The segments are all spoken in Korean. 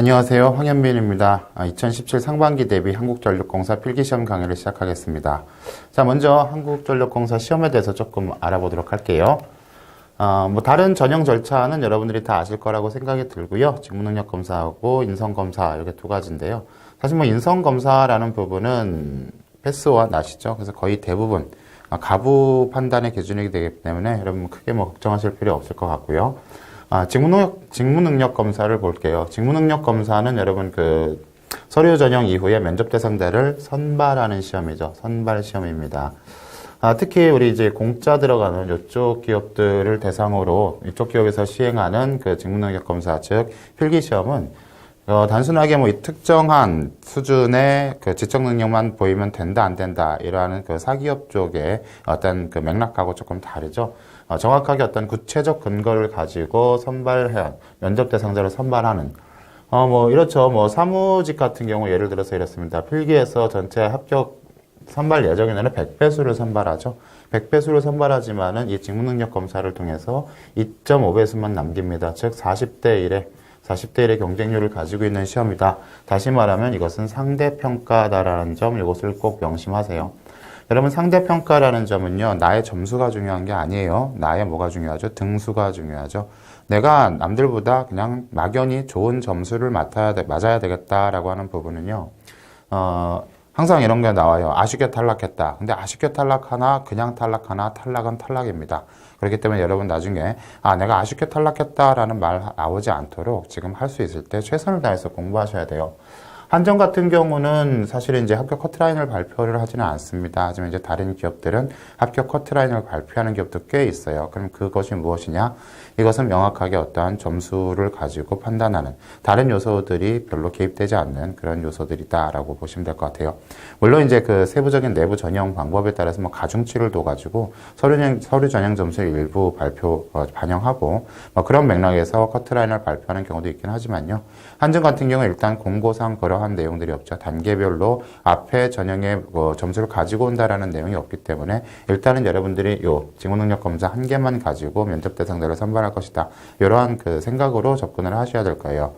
안녕하세요. 황현민입니다. 2017 상반기 대비 한국전력공사 필기시험 강의를 시작하겠습니다. 자, 먼저 한국전력공사 시험에 대해서 조금 알아보도록 할게요. 어, 뭐 다른 전형 절차는 여러분들이 다 아실 거라고 생각이 들고요. 직무능력 검사하고 인성 검사 이렇게 두 가지인데요. 사실 뭐 인성 검사라는 부분은 패스와 나시죠. 그래서 거의 대부분 아, 가부 판단의 기준이기 되기 때문에 여러분 크게 뭐 걱정하실 필요 없을 것 같고요. 아, 직무능력, 직무능력 검사를 볼게요. 직무능력 검사는 여러분 그 서류 전형 이후에 면접 대상자를 선발하는 시험이죠. 선발 시험입니다. 아, 특히 우리 이제 공짜 들어가는 이쪽 기업들을 대상으로 이쪽 기업에서 시행하는 그 직무능력 검사, 즉 필기 시험은 어, 단순하게 뭐 이 특정한 수준의 그 지적 능력만 보이면 된다 안 된다 이러한 그 사기업 쪽의 어떤 그 맥락하고 조금 다르죠. 어, 정확하게 어떤 구체적 근거를 가지고 선발해 면접 대상자를 선발하는 어 뭐 이렇죠. 뭐 사무직 같은 경우 예를 들어서 이렇습니다. 필기에서 전체 합격 선발 예정인원의 100배수를 선발하죠. 100배수를 선발하지만은 이 직무 능력 검사를 통해서 2.5배수만 남깁니다. 즉 40대 1에 40대 1의 경쟁률을 가지고 있는 시험이다. 다시 말하면 이것은 상대평가다라는 점 이것을 꼭 명심하세요. 여러분 상대평가라는 점은요. 나의 점수가 중요한 게 아니에요. 나의 뭐가 중요하죠? 등수가 중요하죠. 내가 남들보다 그냥 막연히 좋은 점수를 맡아야 돼, 맞아야 되겠다라고 하는 부분은요. 어, 항상 이런 게 나와요. 아쉽게 탈락했다. 근데 아쉽게 탈락하나 그냥 탈락하나 탈락은 탈락입니다. 그렇기 때문에 여러분 나중에 아 내가 아쉽게 탈락했다라는 말 나오지 않도록 지금 할 수 있을 때 최선을 다해서 공부하셔야 돼요. 한정 같은 경우는 사실 이제 합격 커트라인을 발표를 하지는 않습니다. 하지만 이제 다른 기업들은 합격 커트라인을 발표하는 기업도 꽤 있어요. 그럼 그것이 무엇이냐? 이것은 명확하게 어떠한 점수를 가지고 판단하는 다른 요소들이 별로 개입되지 않는 그런 요소들이다라고 보시면 될 것 같아요. 물론 이제 그 세부적인 내부 전형 방법에 따라서 뭐 가중치를 둬가지고 서류, 전형- 서류 전형 점수를 일부 발표, 어, 반영하고 뭐 그런 맥락에서 커트라인을 발표하는 경우도 있긴 하지만요. 한정 같은 경우 일단 공고상 그 러한 내용들이 없죠. 단계별로 앞에 전형의 뭐 점수를 가지고 온다라는 내용이 없기 때문에 일단은 여러분들이 요 직무능력 검사 한 개만 가지고 면접 대상자를 선발할 것이다. 이러한 그 생각으로 접근을 하셔야 될 거예요.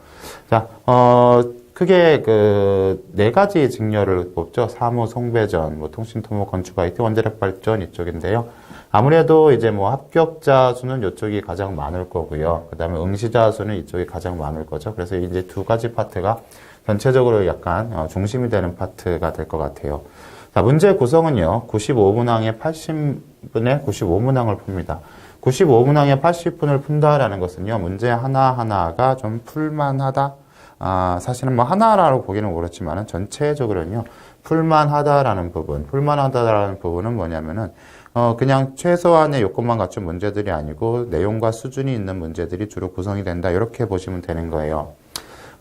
자, 어, 크게 그 네 가지 직렬을 뽑죠. 사무, 송배전, 뭐 통신, 토모, 건축, IT, 원자력 발전 이쪽인데요. 아무래도 이제 뭐 합격자 수는 이쪽이 가장 많을 거고요. 그 다음에 응시자 수는 이쪽이 가장 많을 거죠. 그래서 이제 두 가지 파트가 전체적으로 약간 어, 중심이 되는 파트가 될 것 같아요. 자, 문제 구성은요. 95문항에 80분에 95문항을 풉니다. 95문항에 80분을 푼다라는 것은요. 문제 하나하나가 좀 풀만하다. 아, 사실은 뭐 하나라고 보기는 그렇지만은 전체적으로는요. 풀만하다라는 부분, 풀만하다라는 부분은 뭐냐면은 어, 그냥 최소한의 요건만 갖춘 문제들이 아니고 내용과 수준이 있는 문제들이 주로 구성이 된다. 이렇게 보시면 되는 거예요.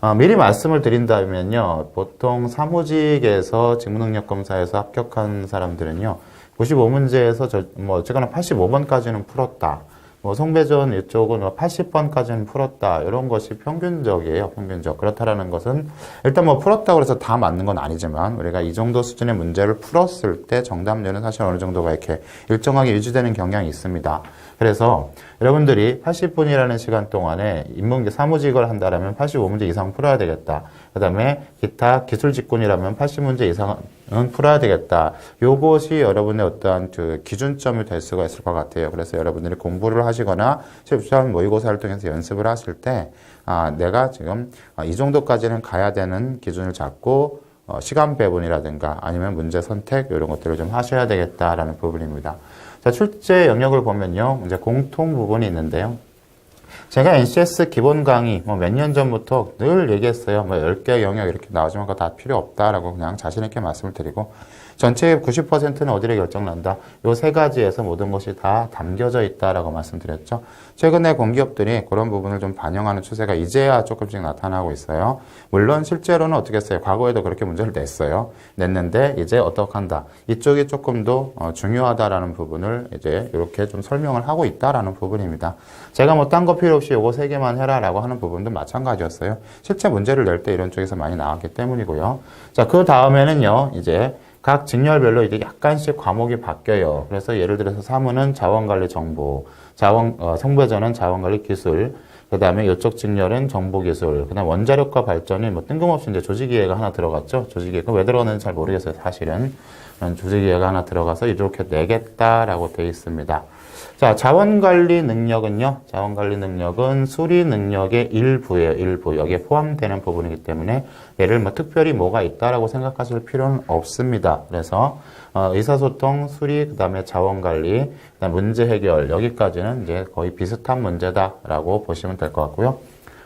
어, 미리 말씀을 드린다면요. 보통 사무직에서 직무능력 검사에서 합격한 사람들은요. 95문제에서 저, 뭐 어쨌거나 85번까지는 풀었다. 뭐 송배전 이쪽은 80번까지는 풀었다. 이런 것이 평균적이에요. 평균적. 그렇다라는 것은 일단 뭐 풀었다고 해서 다 맞는 건 아니지만 우리가 이 정도 수준의 문제를 풀었을 때 정답률은 사실 어느 정도가 이렇게 일정하게 유지되는 경향이 있습니다. 그래서 여러분들이 80분이라는 시간 동안에 인문계 사무직을 한다라면 85문제 이상 풀어야 되겠다. 그 다음에 기타 기술 직군이라면 80문제 이상은 풀어야 되겠다. 요것이 여러분의 어떠한 그 기준점이 될 수가 있을 것 같아요. 그래서 여러분들이 공부를 하시거나 실시간 모의고사를 통해서 연습을 하실 때, 아, 내가 지금 아, 이 정도까지는 가야 되는 기준을 잡고 어, 시간 배분이라든가 아니면 문제 선택 이런 것들을 좀 하셔야 되겠다라는 부분입니다. 자, 출제 영역을 보면요. 이제 공통 부분이 있는데요. 제가 NCS 기본 강의 뭐 몇 년 전부터 늘 얘기했어요. 뭐 10개 영역 이렇게 나오지만 그거 다 필요 없다라고 그냥 자신 있게 말씀을 드리고 전체의 90%는 어디를 결정난다. 요 세 가지에서 모든 것이 다 담겨져 있다라고 말씀드렸죠. 최근에 공기업들이 그런 부분을 좀 반영하는 추세가 이제야 조금씩 나타나고 있어요. 물론 실제로는 어떻게 했어요? 과거에도 그렇게 문제를 냈어요. 냈는데 이제 어떻게 한다. 이쪽이 조금 더 어, 중요하다라는 부분을 이제 이렇게 좀 설명을 하고 있다라는 부분입니다. 제가 뭐 딴 거 필요 없이 요거 세 개만 해라라고 하는 부분도 마찬가지였어요. 실제 문제를 낼 때 이런 쪽에서 많이 나왔기 때문이고요. 자, 그 다음에는요, 이제 각 직렬별로 이제 약간씩 과목이 바뀌어요. 그래서 예를 들어서 사무는 자원관리 정보, 자원, 어, 성배전은 자원관리 기술, 그 다음에 이쪽 직렬은 정보 기술, 그 다음 원자력과 발전이 뭐 뜬금없이 이제 조직이해가 하나 들어갔죠. 조직이해가 왜 들어갔는지 잘 모르겠어요, 사실은. 조직이해가 하나 들어가서 이렇게 내겠다라고 되어 있습니다. 자, 자원관리 능력은요. 자원관리 능력은 수리 능력의 일부예요. 일부. 여기에 포함되는 부분이기 때문에 얘를 뭐 특별히 뭐가 있다라고 생각하실 필요는 없습니다. 그래서 어, 의사소통, 수리, 그다음에 자원관리, 그다음 문제 해결 여기까지는 이제 거의 비슷한 문제다라고 보시면 될 것 같고요.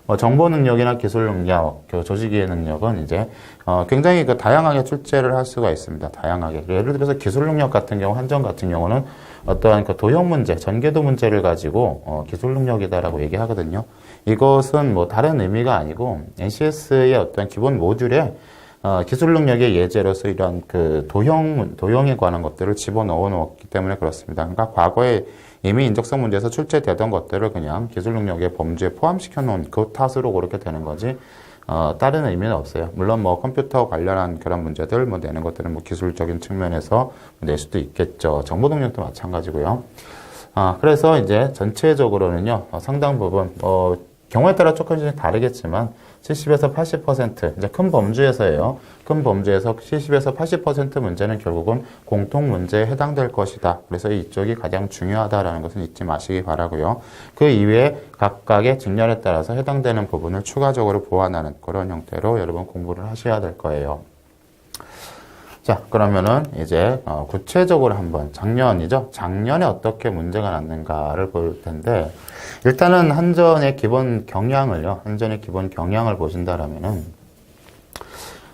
뭐 정보 능력이나 기술 능력, 그 조직이해 능력은 이제 어, 굉장히 그 다양하게 출제를 할 수가 있습니다. 다양하게. 예를 들어서 기술 능력 같은 경우, 한정 같은 경우는 어떠한 그 도형 문제, 전개도 문제를 가지고 어, 기술 능력이다라고 얘기하거든요. 이것은 뭐 다른 의미가 아니고 NCS의 어떤 기본 모듈에 어, 기술 능력의 예제로서 이런 그 도형, 도형에 관한 것들을 집어넣어 놓았기 때문에 그렇습니다. 그러니까 과거에 이미 인적성 문제에서 출제되던 것들을 그냥 기술 능력의 범주에 포함시켜 놓은 그 탓으로 그렇게 되는 거지, 어, 다른 의미는 없어요. 물론 뭐 컴퓨터 관련한 그런 문제들 뭐 내는 것들은 뭐 기술적인 측면에서 낼 수도 있겠죠. 정보 능력도 마찬가지고요. 아, 그래서 이제 전체적으로는요, 어, 상당 부분, 어, 경우에 따라 조금씩 다르겠지만, 70에서 80% 이제 큰 범주에서예요. 큰 범주에서 70에서 80% 문제는 결국은 공통 문제에 해당될 것이다. 그래서 이쪽이 가장 중요하다라는 것은 잊지 마시기 바라고요. 그 이외에 각각의 직렬에 따라서 해당되는 부분을 추가적으로 보완하는 그런 형태로 여러분 공부를 하셔야 될 거예요. 자, 그러면은 이제 어, 구체적으로 한번 작년이죠. 작년에 어떻게 문제가 났는가를 볼 텐데 일단은 한전의 기본 경향을요. 한전의 기본 경향을 보신다라면은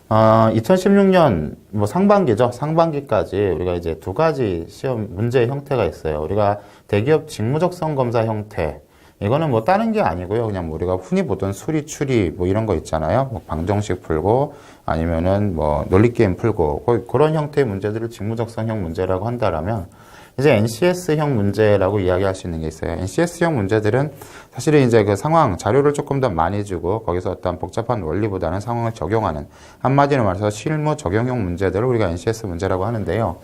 어, 2016년 뭐 상반기죠. 상반기까지 우리가 이제 두 가지 시험 문제 형태가 있어요. 우리가 대기업 직무적성 검사 형태 이거는 뭐 다른 게 아니고요. 그냥 뭐 우리가 흔히 보던 수리 추리 뭐 이런 거 있잖아요. 뭐 방정식 풀고 아니면은 뭐 논리 게임 풀고 그- 그런 형태의 문제들을 직무적성형 문제라고 한다라면 이제 NCS형 문제라고 이야기할 수 있는 게 있어요. NCS형 문제들은 사실은 이제 그 상황 자료를 조금 더 많이 주고 거기서 어떤 복잡한 원리보다는 상황을 적용하는 한마디로 말해서 실무 적용형 문제들을 우리가 NCS 문제라고 하는데요.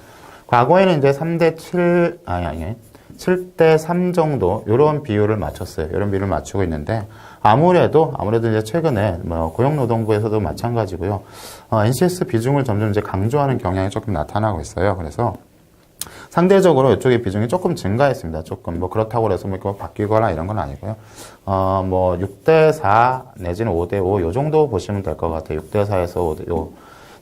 과거에는 이제 3대 7 아니 아니 7대 3 정도 이런 비율을 맞췄어요. 이런 비율을 맞추고 있는데 아무래도 아무래도 이제 최근에 뭐 고용노동부에서도 마찬가지고요. 어, NCS 비중을 점점 이제 강조하는 경향이 조금 나타나고 있어요. 그래서 상대적으로 이쪽의 비중이 조금 증가했습니다. 조금 뭐 그렇다고 해서 뭐 바뀌거나 이런 건 아니고요. 어, 뭐 6대 4 내지는 5대 5 요 정도 보시면 될 것 같아요. 6대 4에서 5대 5.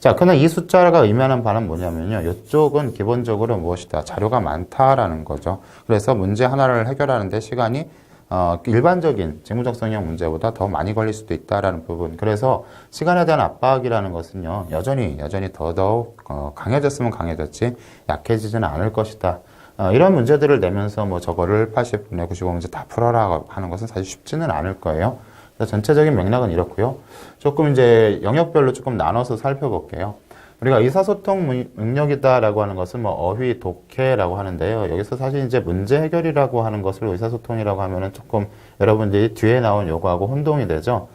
자, 그러나 이 숫자가 의미하는 바는 뭐냐면요. 이쪽은 기본적으로 무엇이다? 자료가 많다라는 거죠. 그래서 문제 하나를 해결하는데 시간이 어, 일반적인 재무적성형 문제보다 더 많이 걸릴 수도 있다라는 부분. 그래서 시간에 대한 압박이라는 것은요, 여전히, 여전히 더더욱, 어, 강해졌으면 강해졌지, 약해지지는 않을 것이다. 어, 이런 문제들을 내면서 뭐 저거를 80분에 95문제 다 풀어라 하는 것은 사실 쉽지는 않을 거예요. 전체적인 맥락은 이렇고요. 조금 이제 영역별로 조금 나눠서 살펴볼게요. 우리가 의사소통 문- 능력이다라고 하는 것은 뭐 어휘, 독해라고 하는데요. 여기서 사실 이제 문제 해결이라고 하는 것을 의사소통이라고 하면은 조금 여러분들이 뒤에 나온 요거하고 혼동이 되죠.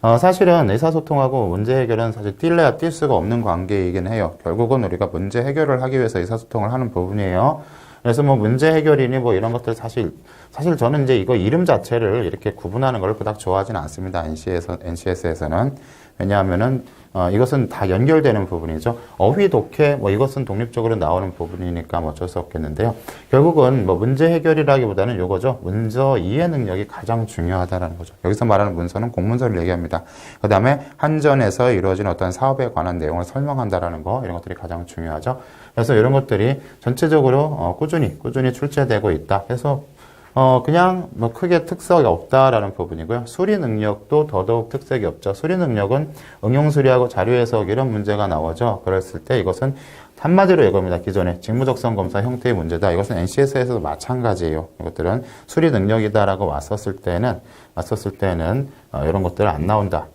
어, 사실은 의사소통하고 문제 해결은 사실 뛸래야 뛸 수가 없는 관계이긴 해요. 결국은 우리가 문제 해결을 하기 위해서 의사소통을 하는 부분이에요. 그래서 뭐 문제 해결이니 뭐 이런 것들 사실 사실 저는 이제 이거 이름 자체를 이렇게 구분하는 걸 그닥 좋아하지는 않습니다. NC에서 NCS에서는 왜냐하면은 어, 이것은 다 연결되는 부분이죠. 어휘 독해 뭐 이것은 독립적으로 나오는 부분이니까 뭐 어쩔 수 없겠는데요. 결국은 뭐 문제 해결이라기보다는 요거죠. 문서 이해 능력이 가장 중요하다라는 거죠. 여기서 말하는 문서는 공문서를 얘기합니다. 그 다음에 한전에서 이루어진 어떤 사업에 관한 내용을 설명한다라는 거 이런 것들이 가장 중요하죠. 그래서 이런 것들이 전체적으로 어, 꾸준히 꾸준히 출제되고 있다. 그래서 어, 그냥 뭐 크게 특색이 없다라는 부분이고요. 수리 능력도 더더욱 특색이 없죠. 수리 능력은 응용 수리하고 자료 해석 이런 문제가 나오죠. 그랬을 때 이것은 한마디로 이겁니다. 기존의 직무적성 검사 형태의 문제다. 이것은 NCS에서도 마찬가지예요. 이것들은 수리 능력이다라고 왔었을 때는 왔었을 때는 어, 이런 것들 안 나온다.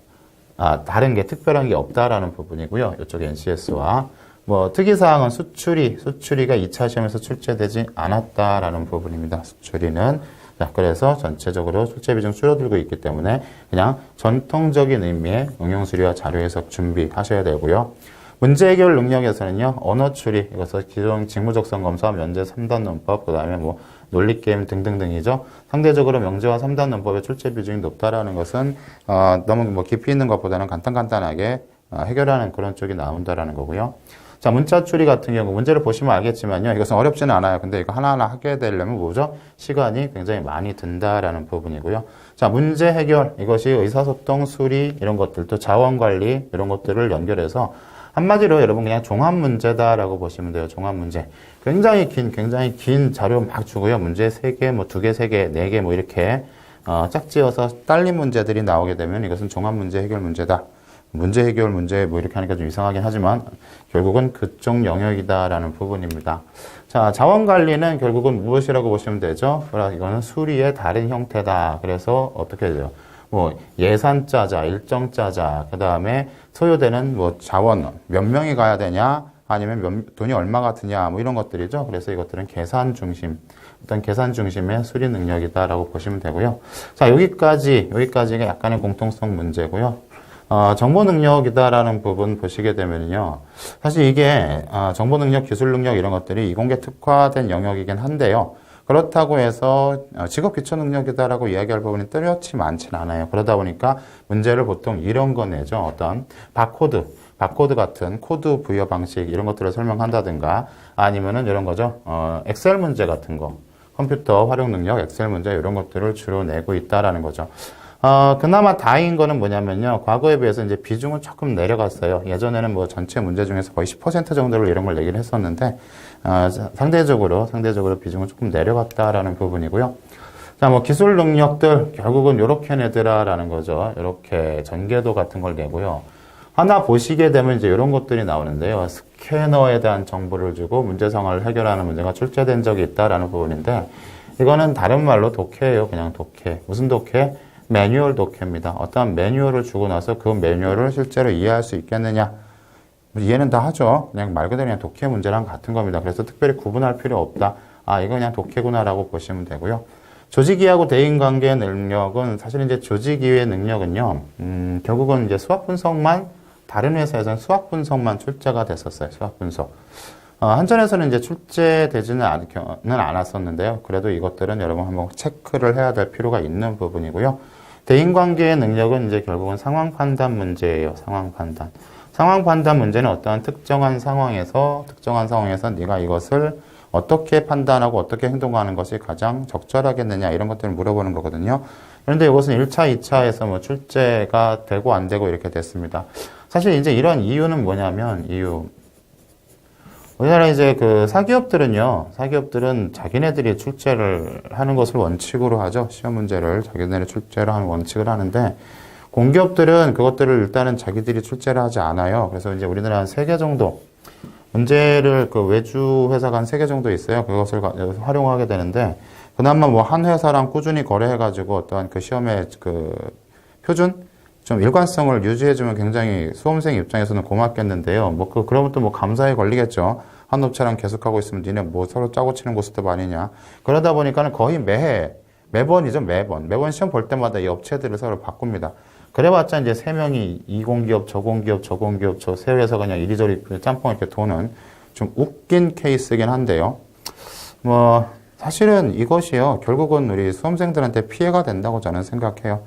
아, 다른 게 특별한 게 없다라는 부분이고요. 이쪽 NCS와 뭐 특이사항은 수출이 수출이가 2차 시험에서 출제되지 않았다라는 부분입니다. 수출이는 자 그래서 전체적으로 출제 비중 줄어들고 있기 때문에 그냥 전통적인 의미의 응용 수리와 자료 해석 준비하셔야 되고요. 문제 해결 능력에서는요, 언어 추리, 이것은 기존 직무적성 검사, 면제 3단 논법, 그 다음에 뭐 논리게임 등등등이죠. 상대적으로 명제와 3단 논법의 출제 비중이 높다라는 것은, 어, 너무 뭐 깊이 있는 것보다는 간단간단하게 어, 해결하는 그런 쪽이 나온다라는 거고요. 자, 문자 추리 같은 경우 문제를 보시면 알겠지만요. 이것은 어렵지는 않아요. 근데 이거 하나하나 하게 되려면 뭐죠? 시간이 굉장히 많이 든다라는 부분이고요. 자, 문제 해결. 이것이 의사소통, 수리, 이런 것들, 또 자원 관리, 이런 것들을 연결해서 한마디로 여러분 그냥 종합 문제다라고 보시면 돼요. 종합 문제. 굉장히 긴, 굉장히 긴 자료 막 주고요. 문제 세 개 뭐 두 개 세 개 네 개 뭐 이렇게 어, 짝지어서 딸린 문제들이 나오게 되면 이것은 종합 문제 해결 문제다. 문제 해결 문제 뭐 이렇게 하니까 좀 이상하긴 하지만 결국은 그쪽 영역이다라는 부분입니다. 자, 자원 관리는 결국은 무엇이라고 보시면 되죠? 그러나 이거는 수리의 다른 형태다. 그래서 어떻게 돼요? 뭐 예산 짜자, 일정 짜자, 그 다음에 소요되는 뭐 자원 몇 명이 가야 되냐, 아니면 몇- 돈이 얼마가 드냐, 뭐 이런 것들이죠. 그래서 이것들은 계산 중심, 어떤 계산 중심의 수리 능력이다라고 보시면 되고요. 자, 여기까지 여기까지가 약간의 공통성 문제고요. 어, 정보 능력이다라는 부분 보시게 되면요. 사실 이게 어, 정보 능력, 기술 능력 이런 것들이 이공계 특화된 영역이긴 한데요. 그렇다고 해서 어, 직업 기초 능력이다라고 이야기할 부분이 뚜렷이 많지는 않아요. 그러다 보니까 문제를 보통 이런 거 내죠. 어떤 바코드, 바코드 같은 코드 부여 방식 이런 것들을 설명한다든가 아니면은 이런 거죠. 어, 엑셀 문제 같은 거. 컴퓨터 활용 능력, 엑셀 문제 이런 것들을 주로 내고 있다라는 거죠. 어, 그나마 다행인 거는 뭐냐면요. 과거에 비해서 이제 비중은 조금 내려갔어요. 예전에는 뭐 전체 문제 중에서 거의 10% 정도를 이런 걸 내기를 했었는데, 어, 상대적으로, 상대적으로 비중은 조금 내려갔다라는 부분이고요. 자, 뭐 기술 능력들, 결국은 요렇게 내더라라는 거죠. 이렇게 전개도 같은 걸 내고요. 하나 보시게 되면 이제 이런 것들이 나오는데요. 스캐너에 대한 정보를 주고 문제상을 해결하는 문제가 출제된 적이 있다라는 부분인데, 이거는 다른 말로 독해예요. 그냥 독해. 무슨 독해? 매뉴얼 독해입니다. 어떠한 매뉴얼을 주고 나서 그 매뉴얼을 실제로 이해할 수 있겠느냐? 뭐 이해는 다 하죠. 그냥 말 그대로 그냥 독해 문제랑 같은 겁니다. 그래서 특별히 구분할 필요 없다. 아, 이거 그냥 독해구나라고 보시면 되고요. 조직이하고 대인관계 능력은 사실 이제 조직이의 능력은요, 음, 결국은 이제 수학 분석만 다른 회사에서는 수학 분석만 출제가 됐었어요. 수학 분석. 어, 한전에서는 이제 출제되지는 않, 는 않았었는데요. 그래도 이것들은 여러분 한번 체크를 해야 될 필요가 있는 부분이고요. 대인관계의 능력은 이제 결국은 상황 판단 문제예요. 상황 판단. 상황 판단 문제는 어떠한 특정한 상황에서 특정한 상황에서 네가 이것을 어떻게 판단하고 어떻게 행동하는 것이 가장 적절하겠느냐 이런 것들을 물어보는 거거든요. 그런데 이것은 1차, 2차에서 뭐 출제가 되고 안 되고 이렇게 됐습니다. 사실 이제 이런 이유는 뭐냐면 이유 우리나라 이제 그 사기업들은요, 사기업들은 자기네들이 출제를 하는 것을 원칙으로 하죠. 시험 문제를 자기네들이 출제를 하는 원칙을 하는데, 공기업들은 그것들을 일단은 자기들이 출제를 하지 않아요. 그래서 이제 우리나라 한 세 개 정도, 문제를 그 외주 회사가 한 세 개 정도 있어요. 그것을 가- 활용하게 되는데, 그나마 뭐 한 회사랑 꾸준히 거래해가지고 어떠한 그 시험의 그 표준? 좀 일관성을 유지해주면 굉장히 수험생 입장에서는 고맙겠는데요. 뭐, 그, 그러면 또 뭐 감사에 걸리겠죠. 한 업체랑 계속하고 있으면 니네 뭐 서로 짜고 치는 고스톱 아니냐. 그러다 보니까는 거의 매해, 매번이죠, 매번. 매번 시험 볼 때마다 이 업체들을 서로 바꿉니다. 그래봤자 이제 세 명이 이 공기업, 저 공기업, 저 공기업, 저 세 회사 그냥 이리저리 짬뽕 이렇게 도는 좀 웃긴 케이스긴 한데요. 뭐, 사실은 이것이요. 결국은 우리 수험생들한테 피해가 된다고 저는 생각해요.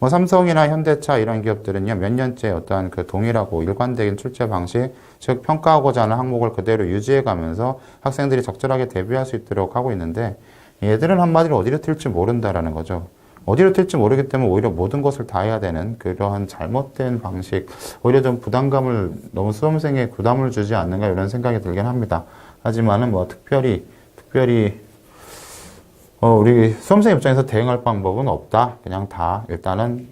뭐 삼성이나 현대차 이런 기업들은요 몇 년째 어떠한 그 동일하고 일관된 출제 방식 즉 평가하고자 하는 항목을 그대로 유지해 가면서 학생들이 적절하게 대비할 수 있도록 하고 있는데 얘들은 한마디로 어디로 튈지 모른다라는 거죠. 어디로 튈지 모르기 때문에 오히려 모든 것을 다 해야 되는 그러한 잘못된 방식 오히려 좀 부담감을 너무 수험생에 부담을 주지 않는가 이런 생각이 들긴 합니다. 하지만은 뭐 특별히 특별히 어, 우리 수험생 입장에서 대응할 방법은 없다. 그냥 다 일단은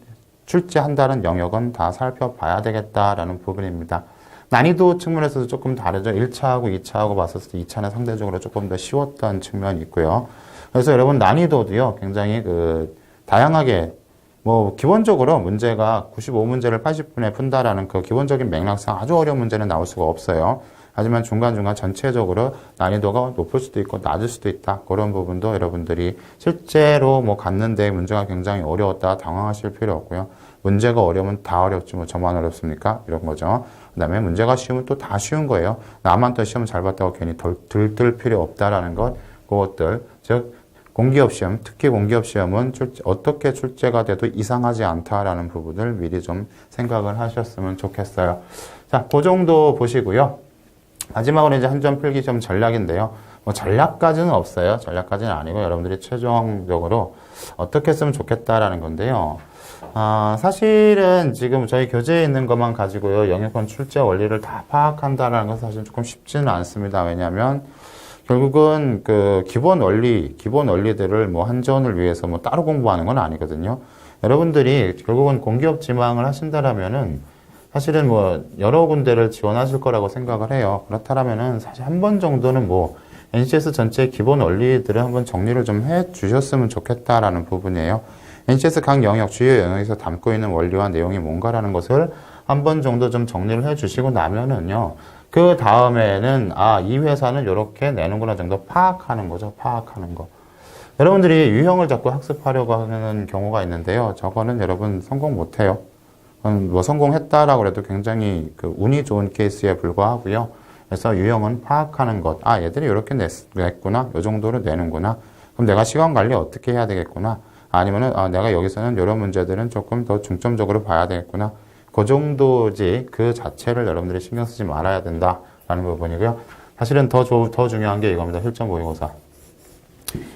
출제한다는 영역은 다 살펴봐야 되겠다라는 부분입니다. 난이도 측면에서도 조금 다르죠. 1차하고 2차하고 봤었을 때 2차는 상대적으로 조금 더 쉬웠던 측면이 있고요. 그래서 여러분 난이도도요. 굉장히 그 다양하게 뭐 기본적으로 문제가 95문제를 80분에 푼다라는 그 기본적인 맥락상 아주 어려운 문제는 나올 수가 없어요. 하지만 중간중간 전체적으로 난이도가 높을 수도 있고 낮을 수도 있다. 그런 부분도 여러분들이 실제로 뭐 갔는데 문제가 굉장히 어려웠다. 당황하실 필요 없고요. 문제가 어려우면 다 어렵지 뭐 저만 어렵습니까? 이런 거죠. 그 다음에 문제가 쉬우면 또 다 쉬운 거예요. 나만 또 시험 잘 봤다고 괜히 덜, 들뜰 필요 없다라는 것, 그것들. 즉, 공기업 시험, 특히 공기업 시험은 출제, 어떻게 출제가 돼도 이상하지 않다라는 부분을 미리 좀 생각을 하셨으면 좋겠어요. 자, 그 정도 보시고요. 마지막으로 이제 한점 필기 시험 전략인데요. 뭐 전략까지는 없어요. 전략까지는 아니고 여러분들이 최종적으로 어떻게 쓰면 좋겠다라는 건데요. 아, 사실은 지금 저희 교재에 있는 것만 가지고요. 영역권 출제 원리를 다 파악한다라는 것은 사실 조금 쉽지는 않습니다. 왜냐하면 결국은 그 기본 원리, 기본 원리들을 뭐 한전을 위해서 뭐 따로 공부하는 건 아니거든요. 여러분들이 결국은 공기업 지망을 하신다라면은 사실은 뭐 여러 군데를 지원하실 거라고 생각을 해요. 그렇다면은 사실 한 번 정도는 뭐 NCS 전체 기본 원리들을 한번 정리를 좀 해 주셨으면 좋겠다라는 부분이에요. NCS 각 영역, 주요 영역에서 담고 있는 원리와 내용이 뭔가라는 것을 한 번 정도 좀 정리를 해 주시고 나면은요. 그 다음에는 아, 이 회사는 이렇게 내는구나 정도 파악하는 거죠. 파악하는 거. 여러분들이 유형을 자꾸 학습하려고 하는 경우가 있는데요. 저거는 여러분 성공 못 해요. 음, 뭐 성공했다라고 해도 굉장히 그 운이 좋은 케이스에 불과하고요. 그래서 유형은 파악하는 것. 아, 얘들이 이렇게 냈, 냈구나. 요 정도로 내는구나. 그럼 내가 시간 관리 어떻게 해야 되겠구나. 아니면은, 아, 내가 여기서는 이런 문제들은 조금 더 중점적으로 봐야 되겠구나. 그 정도지 그 자체를 여러분들이 신경 쓰지 말아야 된다라는 부분이고요. 사실은 더, 조, 더 중요한 게 이겁니다. 실전 모의고사.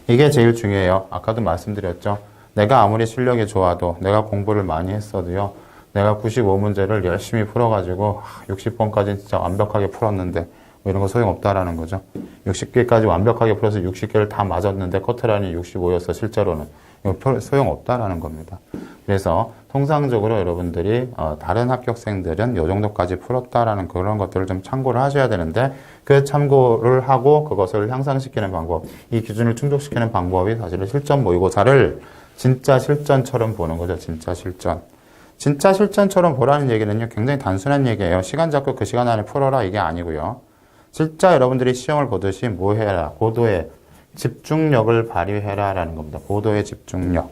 이게 제일 중요해요. 아까도 말씀드렸죠. 내가 아무리 실력이 좋아도 내가 공부를 많이 했어도요. 내가 95문제를 열심히 풀어가지고 60번까지 진짜 완벽하게 풀었는데 뭐 이런 거 소용없다라는 거죠. 60개까지 완벽하게 풀어서 60개를 다 맞았는데 커트라인이 65였어 실제로는. 이거 별 소용없다라는 겁니다. 그래서 통상적으로 여러분들이 어, 다른 합격생들은 이 정도까지 풀었다라는 그런 것들을 좀 참고를 하셔야 되는데 그 참고를 하고 그것을 향상시키는 방법, 이 기준을 충족시키는 방법이 사실은 실전 모의고사를 진짜 실전처럼 보는 거죠. 진짜 실전. 진짜 실전처럼 보라는 얘기는요, 굉장히 단순한 얘기예요. 시간 잡고 그 시간 안에 풀어라 이게 아니고요. 진짜 여러분들이 시험을 보듯이 뭐 해라, 고도의 집중력을 발휘해라라는 겁니다. 고도의 집중력.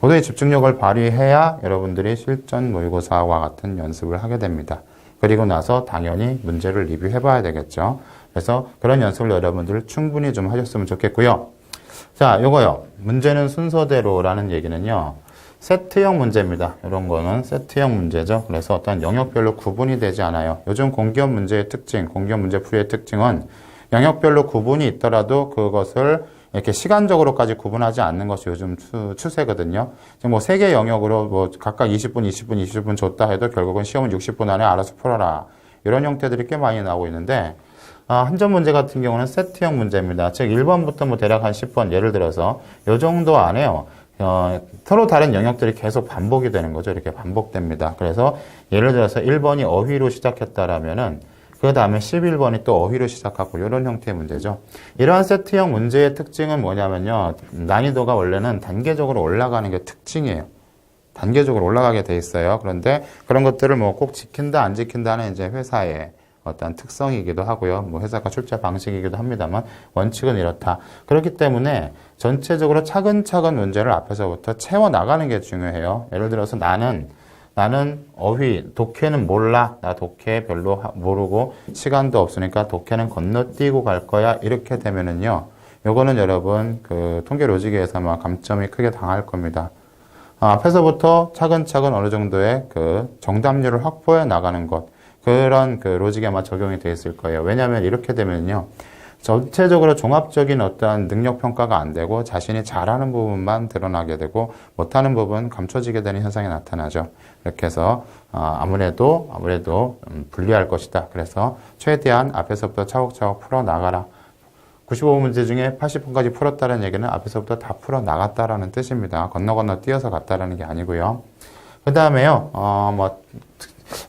고도의 집중력을 발휘해야 여러분들이 실전 모의고사와 같은 연습을 하게 됩니다. 그리고 나서 당연히 문제를 리뷰해 봐야 되겠죠. 그래서 그런 연습을 여러분들 충분히 좀 하셨으면 좋겠고요. 자, 요거요. 문제는 순서대로라는 얘기는요. 세트형 문제입니다. 이런 거는 세트형 문제죠. 그래서 어떤 영역별로 구분이 되지 않아요. 요즘 공기업 문제의 특징, 공기업 문제 풀이의 특징은 영역별로 구분이 있더라도 그것을 이렇게 시간적으로까지 구분하지 않는 것이 요즘 추, 세거든요 지금 뭐 세 개 영역으로 뭐 각각 20분, 20분, 20분 줬다 해도 결국은 시험은 60분 안에 알아서 풀어라. 이런 형태들이 꽤 많이 나오고 있는데 아, 한 점 문제 같은 경우는 세트형 문제입니다. 즉 1번부터 뭐 대략 한 10번 예를 들어서 요 정도 안에요. 어, 서로 다른 영역들이 계속 반복이 되는 거죠. 이렇게 반복됩니다. 그래서 예를 들어서 1번이 어휘로 시작했다라면은 그 다음에 11번이 또 어휘로 시작하고 이런 형태의 문제죠. 이러한 세트형 문제의 특징은 뭐냐면요. 난이도가 원래는 단계적으로 올라가는 게 특징이에요. 단계적으로 올라가게 돼 있어요. 그런데 그런 것들을 뭐 꼭 지킨다 안 지킨다는 이제 회사의 어떤 특성이기도 하고요. 뭐 회사가 출제 방식이기도 합니다만 원칙은 이렇다. 그렇기 때문에 전체적으로 차근차근 문제를 앞에서부터 채워 나가는 게 중요해요. 예를 들어서 나는 나는 어휘, 독해는 몰라. 나 독해 별로 모르고 시간도 없으니까 독해는 건너뛰고 갈 거야. 이렇게 되면은요. 요거는 여러분 그 통계 로직에서만 감점이 크게 당할 겁니다. 아, 앞에서부터 차근차근 어느 정도의 그 정답률을 확보해 나가는 것. 그런 그 로직에만 적용이 되어 있을 거예요. 왜냐하면 이렇게 되면요. 전체적으로 종합적인 어떠한 능력 평가가 안 되고 자신이 잘하는 부분만 드러나게 되고 못하는 부분 감춰지게 되는 현상이 나타나죠. 이렇게 해서 어, 아무래도 아무래도 음, 불리할 것이다. 그래서 최대한 앞에서부터 차곡차곡 풀어 나가라. 95문제 중에 80분까지 풀었다는 얘기는 앞에서부터 다 풀어 나갔다라는 뜻입니다. 건너 건너 뛰어서 갔다라는 게 아니고요. 그 다음에요, 어, 뭐,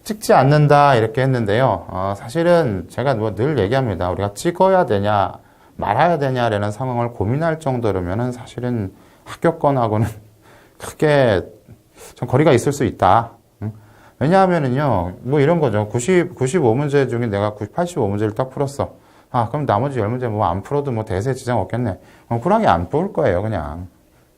찍지 않는다 이렇게 했는데요. 어, 사실은 제가 뭐 늘 얘기합니다. 우리가 찍어야 되냐 말아야 되냐라는 상황을 고민할 정도로면은 사실은 합격권하고는 크게 좀 거리가 있을 수 있다. 왜냐하면은요, 뭐 이런 거죠. 90, 95문제 중에 내가 85문제를 딱 풀었어. 아, 그럼 나머지 10문제 뭐 안 풀어도 뭐 대세 지장 없겠네. 어, 쿨하게 안풀 거예요, 그냥.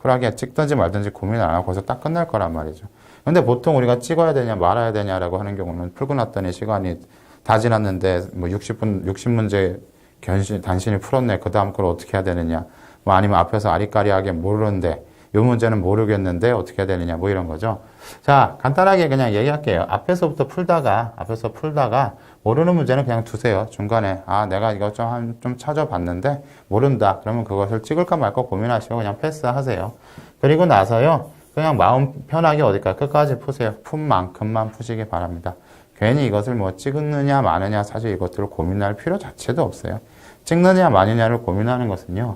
쿨하게 찍든지 말든지 고민 안 하고 거기서 딱 끝날 거란 말이죠. 근데 보통 우리가 찍어야 되냐 말아야 되냐라고 하는 경우는 풀고 났더니 시간이 다 지났는데 뭐 60분 60문제 견신 단신이 풀었네. 그 다음 걸 어떻게 해야 되느냐. 뭐 아니면 앞에서 아리까리하게 모르는데 이 문제는 모르겠는데 어떻게 해야 되느냐. 뭐 이런 거죠. 자, 간단하게 그냥 얘기할게요. 앞에서부터 풀다가 앞에서 풀다가 모르는 문제는 그냥 두세요. 중간에 아 내가 이거 좀한좀 찾아봤는데 모른다. 그러면 그것을 찍을까 말까 고민하시고 그냥 패스하세요. 그리고 나서요. 그냥 마음 편하게 어디까지 끝까지 푸세요. 푼 만큼만 푸시기 바랍니다. 괜히 이것을 뭐 찍느냐 마느냐 사실 이것들을 고민할 필요 자체도 없어요. 찍느냐 마느냐를 고민하는 것은요.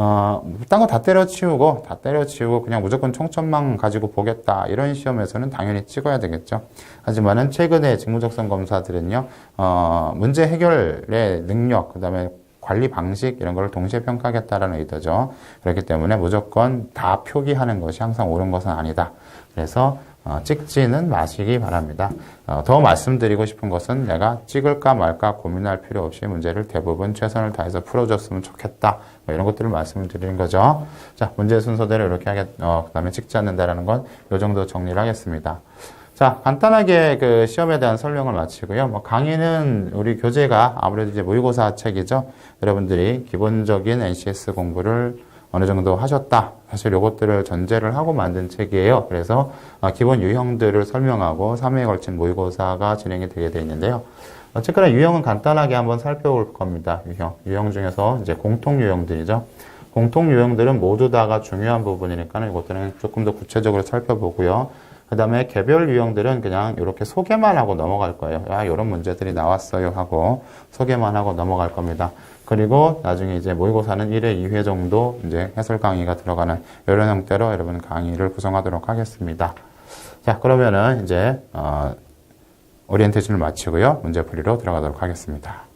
어, 딴 거 다 때려치우고 다 때려치우고 그냥 무조건 총점만 가지고 보겠다 이런 시험에서는 당연히 찍어야 되겠죠. 하지만은 최근에 직무적성 검사들은요, 어, 문제 해결의 능력 그다음에 관리 방식 이런 걸 동시에 평가하겠다라는 의도죠. 그렇기 때문에 무조건 다 표기하는 것이 항상 옳은 것은 아니다. 그래서 어, 찍지는 마시기 바랍니다. 어, 더 말씀드리고 싶은 것은 내가 찍을까 말까 고민할 필요 없이 문제를 대부분 최선을 다해서 풀어줬으면 좋겠다. 뭐 이런 것들을 말씀을 드리는 거죠. 자, 문제 순서대로 이렇게 하겠, 어, 그 다음에 찍지 않는다라는 건요 정도 정리를 하겠습니다. 자, 간단하게 그 시험에 대한 설명을 마치고요. 뭐 강의는 우리 교재가 아무래도 이제 모의고사 책이죠. 여러분들이 기본적인 NCS 공부를 어느 정도 하셨다. 사실 요것들을 전제를 하고 만든 책이에요. 그래서 어, 기본 유형들을 설명하고 3회에 걸친 모의고사가 진행이 되게 되어 있는데요. 어쨌거나 유형은 간단하게 한번 살펴볼 겁니다. 유형. 유형 중에서 이제 공통 유형들이죠. 공통 유형들은 모두 다가 중요한 부분이니까 이것들은 조금 더 구체적으로 살펴보고요. 그 다음에 개별 유형들은 그냥 이렇게 소개만 하고 넘어갈 거예요. 아, 이런 문제들이 나왔어요 하고 소개만 하고 넘어갈 겁니다. 그리고 나중에 이제 모의고사는 1회, 2회 정도 이제 해설 강의가 들어가는 이런 형태로 여러분 강의를 구성하도록 하겠습니다. 자, 그러면은 이제, 어, 오리엔테이션을 마치고요. 문제 풀이로 들어가도록 하겠습니다.